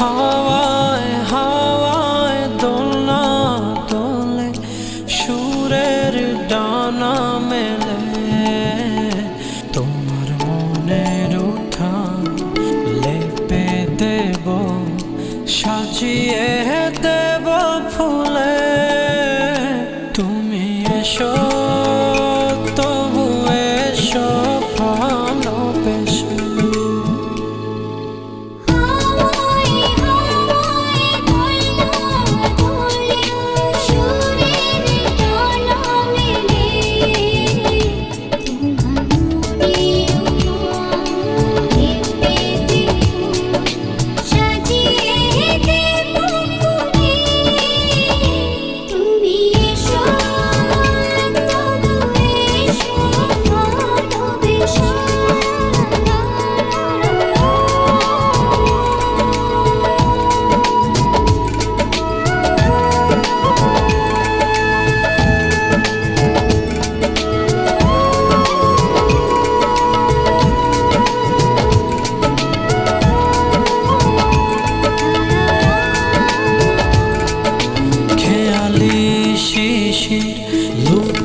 হাওয়ায় হাওয়ায় দোলনা দোলে সুরের ডানা মেলে। তোমার মনের উঠা লেপে দেব সাজিয়ে দে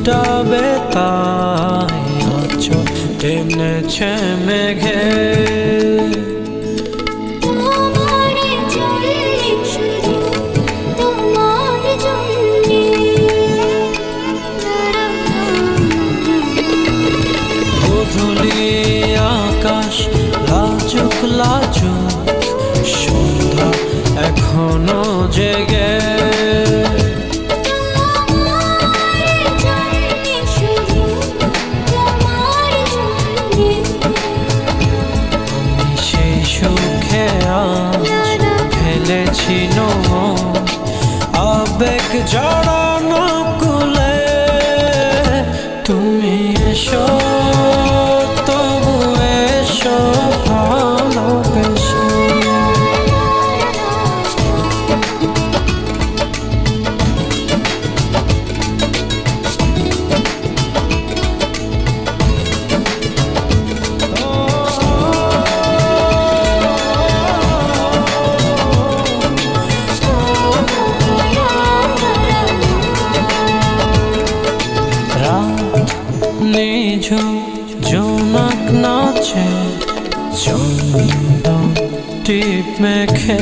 মিটাবে তাই অচল টেনেছে মেঘে আকাশ লাজুক সন্ধ্যা এখনও জেগে কঠিন। আবেগ জড় কিছু জোনাক নাচে চন্দ্র টিপ মেখে।